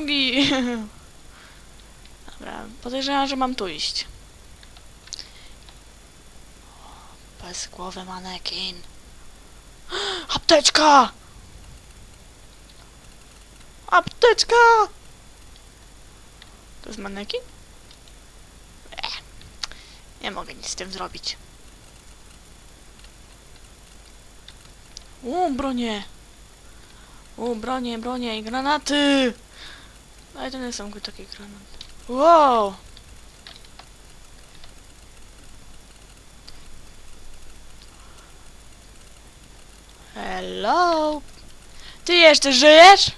nogi. Dobra, podejrzewam, że mam tu iść. Bez głowy manekin. Apteczka! Apteczka! To jest manekin? Nie mogę nic z tym zrobić. U, bronie! U, bronie, bronie i granaty! Ale to nie są takie granaty. Wow! Hello! Ty jeszcze żyjesz?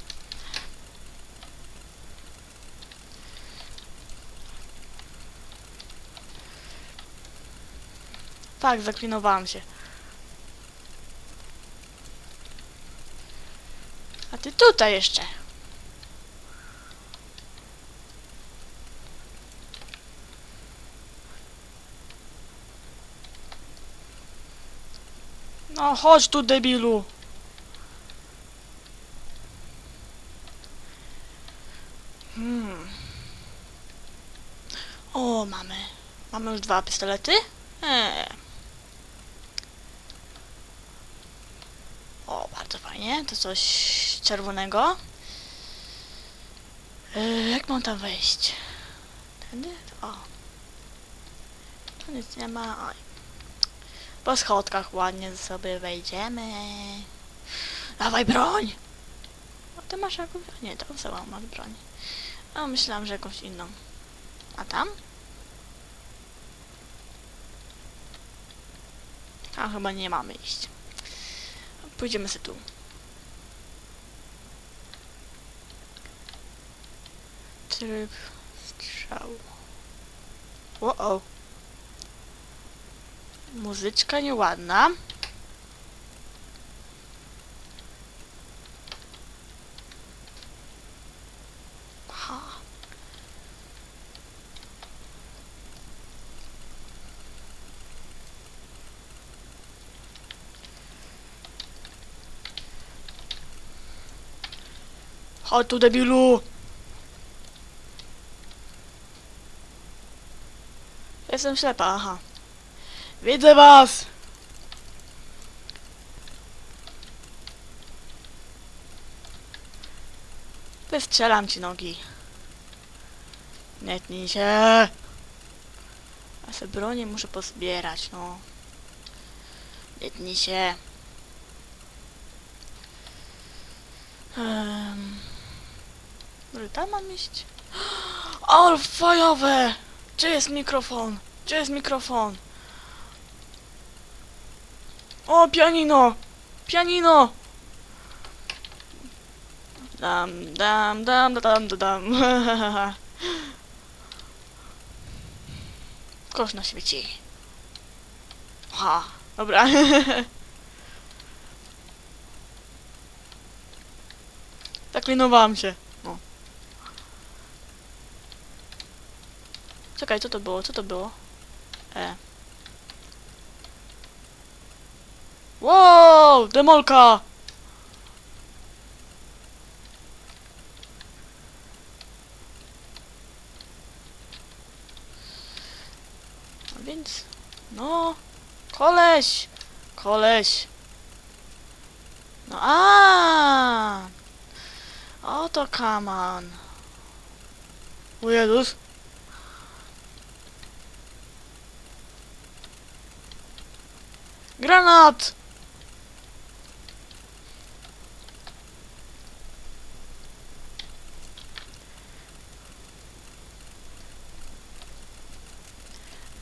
Tak, zaklinowałam się. A ty tutaj jeszcze. No chodź tu debilu. Hmm. O, mamy. Mamy już dwa pistolety? Eee. O, bardzo fajnie. To coś czerwonego. Eee, jak mam tam wejść? Tędy? O. Tu nic nie ma. Oj. Po schodkach ładnie sobie wejdziemy. Dawaj broń! A ty masz jakąś... Nie, to sama masz broń. A myślałam, że jakąś inną. A tam? A chyba nie mamy iść. Pójdziemy sobie tu. Tryb strzału. O, o. Muzyczka nieładna. Ha. Chodź tu debilu! Jestem ślepa, aha. Widzę was! Wystrzelam ci nogi. Nie tnij się! A se bronię muszę pozbierać, no. Nie tnij się. Um. Tam mam iść? O! Gdzie jest mikrofon? Gdzie jest mikrofon? O, pianino! Pianino! Dam, dam, dam, dam, dam, dam. Kosz na świeci. Ha, dobra. Zaklinowałam się. O. Czekaj, co to było? Co to było? E. Wow! Demolka! A więc... No... Koleś! Koleś! No a! Oto kaman. O Jezus! Granat!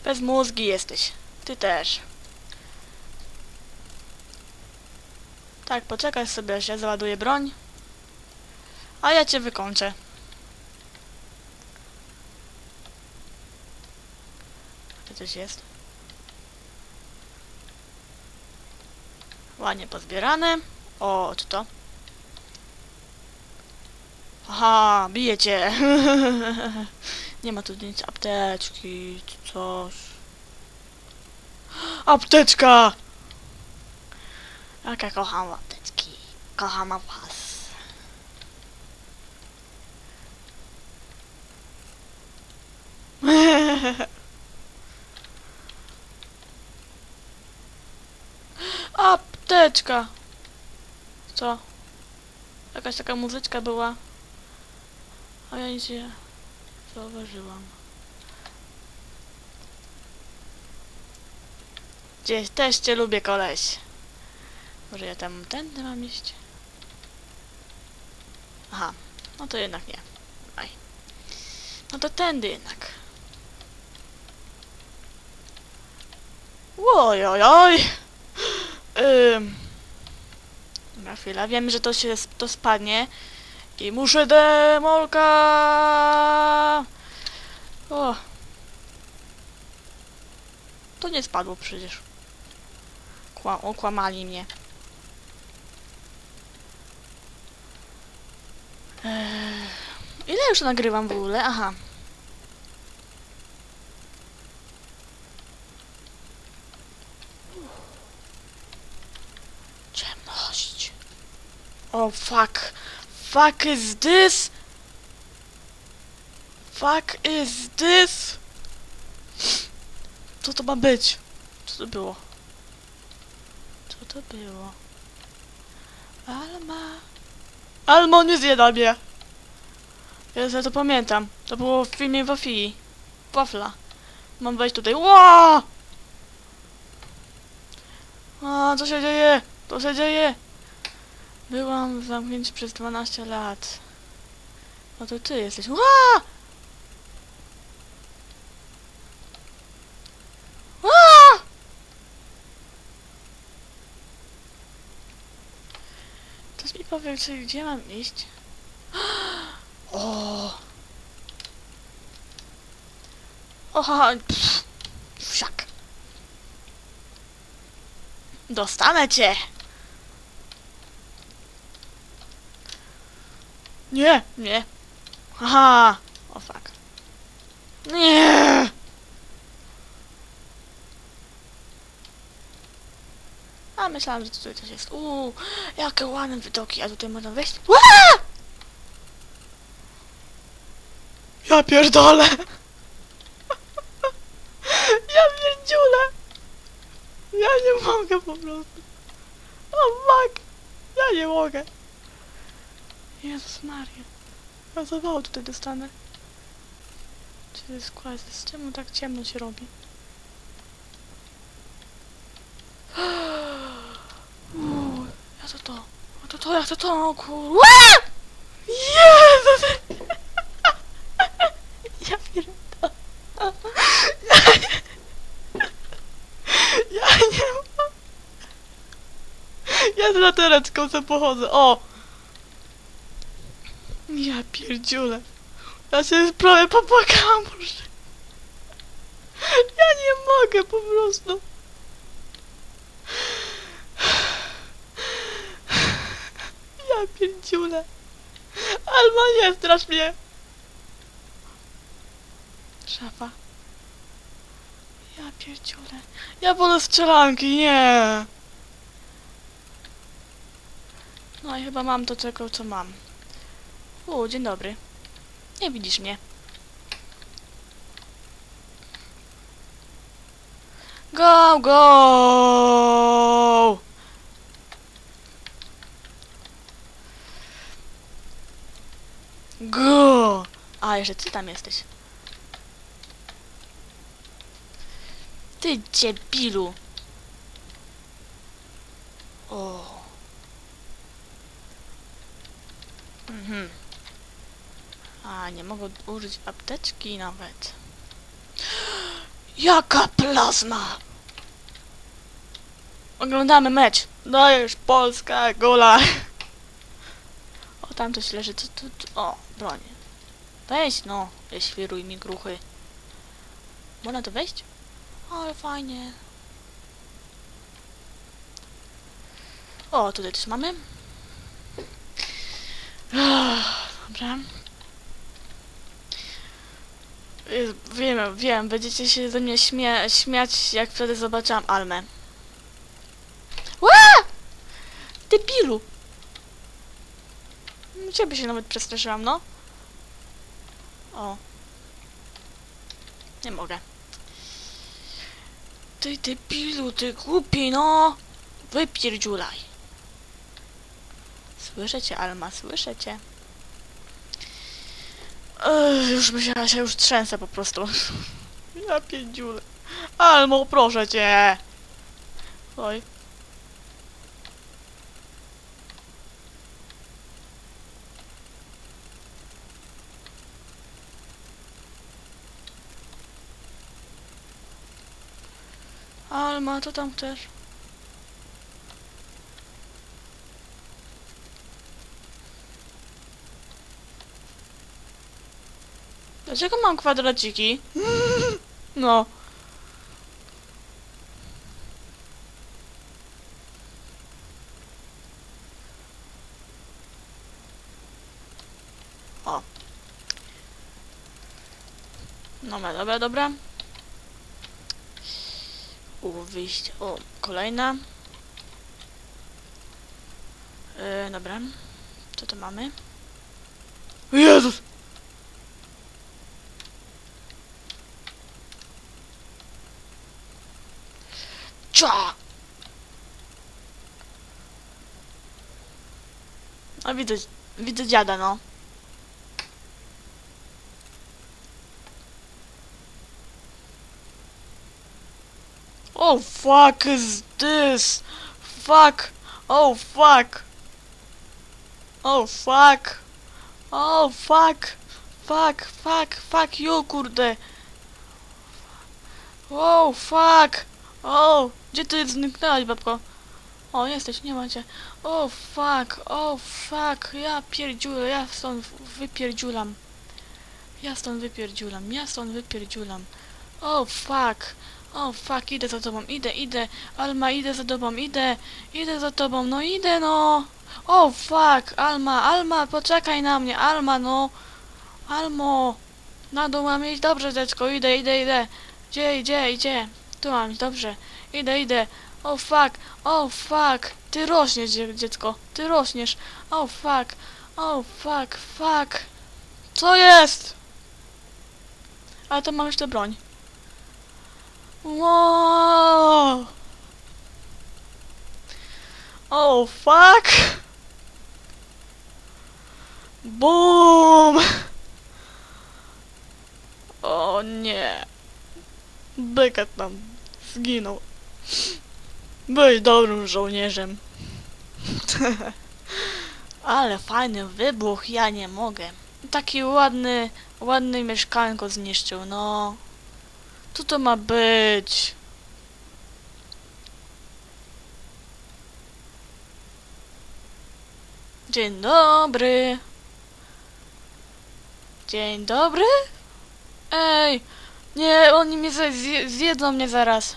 Bez mózgi jesteś. Ty też. Tak, poczekaj sobie, aż ja załaduję broń. A ja cię wykończę. Tu coś jest. Ładnie pozbierane. O, co to? Aha, bije cię. Nie ma tu nic apteczki, czy coś. Apteczka! Jaka kocham apteczki. Kocham was. apteczka! Co? Jakaś taka muzyczka była. A ja nic nie zauważyłam. Gdzieś też cię lubię, koleś. Może ja tam tędy mam iść? Aha, no to jednak nie. Aj. No to tędy jednak. Oj, oj, oj. Ym. Na chwilę, wiem, że to się to spadnie. I muszę demolka. O. To nie spadło przecież. Kła okłamali mnie. Eee, ile już nagrywam w ogóle? Aha. Ciemność. Oh fuck. Fuck is this? Fuck is this? Co to ma być? Co to było? Co to było? Alma. Almo nie zjada mnie. Ja to pamiętam. To było w filmie Wafii. Wafla. Mam wejść tutaj. Ła! A, co się dzieje? Co się dzieje? Byłam w zamknięciu przez 12 lat. No to ty jesteś. Ła! Ła! Ktoś mi powie, czy gdzie mam iść? O! Oha! Pff, Wszak! Dostanę cię! Nie, nie. Aha! O fuck. Nie! A myślałam, że tutaj coś jest. Uuu, jakie ładne widoki, a tutaj można wejść. Ła! Ja pierdolę! Ja pierdziulę! Ja nie mogę po prostu. O fuck! Ja nie mogę. Jezus Maria. Ja zawału tutaj dostanę. Czy to jest kryzys? Czemu tak ciemno się robi? Uuu, ja to to. A to to, ja to to, o kur... Jezus! Ja pierdolę. Ja. Ja nie mam... Ja z latareczką sobie pochodzę, o! Ja pierdziule. Ja się prawie popłakałam, Boże. Ja nie mogę po prostu. Ja pierdziule. Alma nie strasz mnie. Szafa. Ja pierdziule. Ja wolę strzelanki, nie. No i chyba mam to czego, co mam. Dzień dobry. Nie widzisz mnie. Go, go! Go! A, jeszcze ty tam jesteś. Ty dziebilu. O. Mhm. A, nie mogę użyć apteczki nawet. Jaka plazma! Oglądamy mecz. Dajesz, Polska, gola. O, tam coś leży. Co, co? O, broń. Weź, no. Nie świruj mi gruchy. Można to wejść? Ale fajnie. O, tutaj też mamy. Dobra. Y, Wiem, wiem, będziecie się ze mnie śmie śmiać, jak wtedy zobaczyłam Almę. Ła! Debilu! Ciebie się nawet przestraszyłam, no. O. Nie mogę. Ty debilu, ty głupi, no! Wypierdziulaj. Słyszę cię, Alma, słyszę cię. Ech, już myślała się, już trzęsę po prostu. Ja pierdziulę. Almo, proszę cię! Oj. Alma, co tam chcesz? Dlaczego mam kwadraciki? No. O. Dobra, dobra, dobra. U, wyjście. O, kolejna. Yy, dobra. Co to mamy? Jezus! Cia! A widzę, widzę dziada, no. Oh fuck is this? Fuck! Oh fuck! Oh fuck! Oh fuck! Fuck, fuck, fuck you, kurde! Oh fuck! O, gdzie ty zniknęłaś, babko? O, jesteś, nie macie. O, fuck, o, fuck, ja pierdziulę, ja stąd wypierdziulam. Ja stąd wypierdziulam, ja stąd wypierdziulam. O, fuck, o, fuck, idę za tobą, idę, idę. Alma, idę za tobą, idę, idę za tobą, no idę, no. O, fuck, Alma, Alma, poczekaj na mnie, Alma, no. Almo, na dół mam iść, dobrze, dziecko, idę, idę, idę. Gdzie, gdzie, gdzie? Tu mam iść, dobrze. Idę, idę. O fuck, o fuck. Ty rośniesz, dzie- dziecko. Ty rośniesz. O fuck, o fuck, fuck. Co jest? Ale to mam jeszcze broń. Wow. O fuck. Boom. O nie. Bekat tam zginął. Byłeś dobrym żołnierzem. Ale fajny wybuch, ja nie mogę. Taki ładny, ładny mieszkanko zniszczył, no. Co to ma być? Dzień dobry. Dzień dobry? Ej, nie, oni mnie zje- zje- zjedzą mnie zaraz.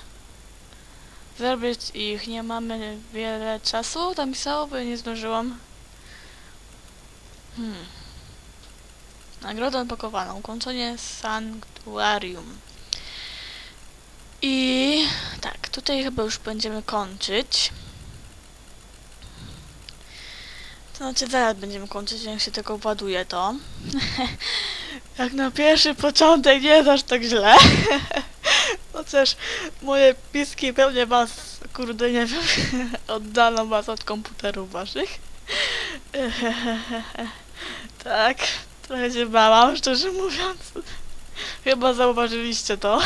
Zabić ich, nie mamy wiele czasu, tam pisało, bo ja nie zdążyłam. Hmm. Nagrodę odpakowaną, ukończenie sanktuarium. I tak, tutaj chyba już będziemy kończyć. To znaczy zaraz będziemy kończyć, jak się tego ładuje to. jak na pierwszy początek nie aż tak źle. Chociaż moje piski pewnie was, kurde, nie wiem, oddano was od komputerów waszych. tak, trochę się bałam, szczerze mówiąc. Chyba zauważyliście to.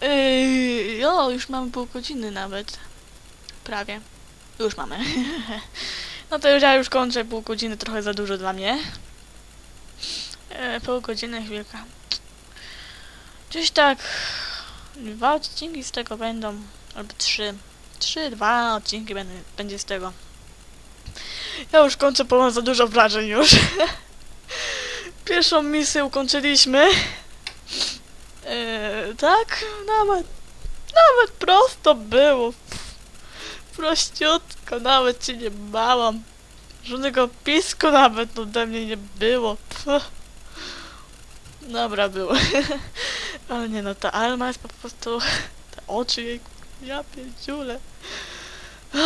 Yy, jo, już mamy pół godziny nawet. Prawie. Już mamy. no to już ja już kończę pół godziny, trochę za dużo dla mnie. E, pół godziny, chwilka. Gdzieś tak dwa odcinki z tego będą, albo trzy. Trzy, dwa odcinki będzie z tego. Ja już kończę, bo mam za dużo wrażeń już. Pierwszą misję ukończyliśmy. Eee, tak, nawet, nawet prosto było. Prościutko, nawet się nie bałam. Żadnego pisku nawet ode mnie nie było. Pff. Dobra było. Ale nie no, ta Alma jest po prostu... Te oczy jej... Ja pierdziule.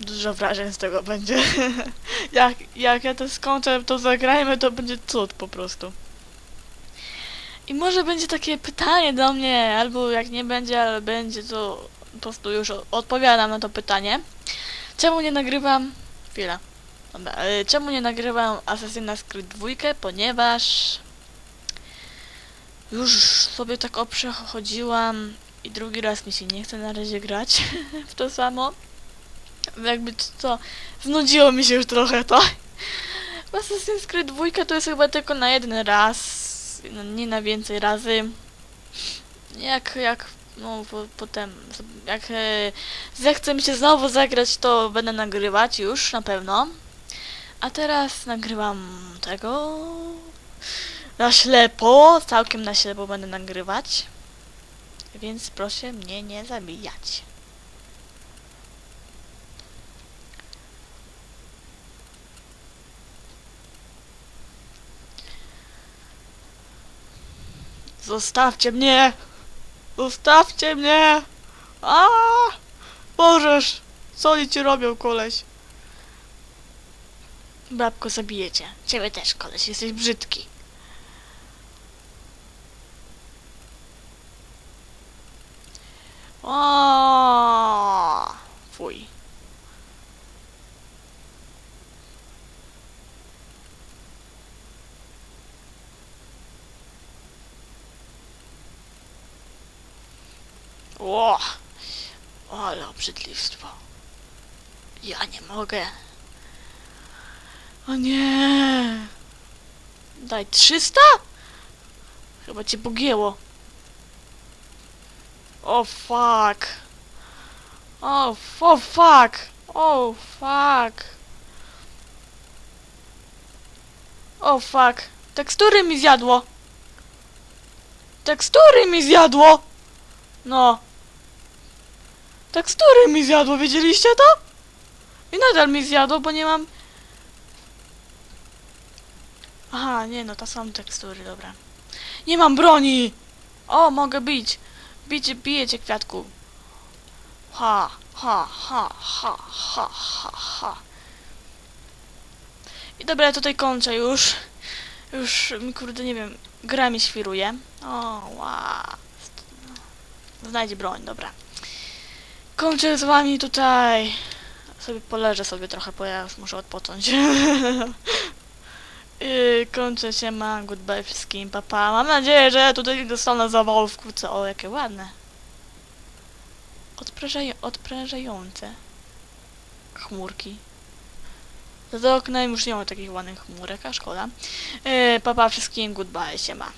Dużo wrażeń z tego będzie. jak, jak ja to skończę, to zagrajmy, to będzie cud po prostu. I może będzie takie pytanie do mnie, albo jak nie będzie, ale będzie, to po prostu już odpowiadam na to pytanie. Czemu nie nagrywam... Chwila. Dobra, e, czemu nie nagrywam Assassin's Creed 2? Ponieważ... Już sobie tak oprzechodziłam i drugi raz mi się nie chce na razie grać w to samo. Jakby to, to znudziło mi się już trochę to. W Assassin's Creed 2 to jest chyba tylko na jeden raz, no, nie na więcej razy. Jak, jak, no po, potem, jak e, zechce mi się znowu zagrać, to będę nagrywać już, na pewno. A teraz nagrywam tego na ślepo, całkiem na ślepo będę nagrywać. Więc proszę mnie nie zabijać. Zostawcie mnie! Zostawcie mnie! A! Możesz! Co oni ci robią, koleś? Babko, zabijecie. Ciebie też, koleś, jesteś brzydki. O! Fuj. O! Ale obrzydlistwo. Ja nie mogę. O nie! Daj 300? Chyba cię pogięło. O fuck. O, f- o fuck. O fuck. O fuck. Tekstury mi zjadło. Tekstury mi zjadło. No. Tekstury mi zjadło, wiedzieliście to? I nadal mi zjadło, bo nie mam... Aha, nie no, to są tekstury, dobra. Nie mam broni! O, mogę bić. Bicie, bijecie kwiatku. Ha, ha, ha, ha, ha, ha, ha. I dobra, ja tutaj kończę już. Już, kurde, nie wiem, gra mi świruje. O, wow. Znajdź broń, dobra. Kończę z wami tutaj. Sobie poleżę sobie trochę, bo ja muszę odpocząć. Yy, kończę się, ma goodbye wszystkim, papa. Mam nadzieję, że tutaj dostanę zawału wkrótce. O, jakie ładne. Odprężaj odprężające. Chmurki. Za oknem już nie ma takich ładnych chmurek, a szkoda. Yy, papa wszystkim, goodbye, siema.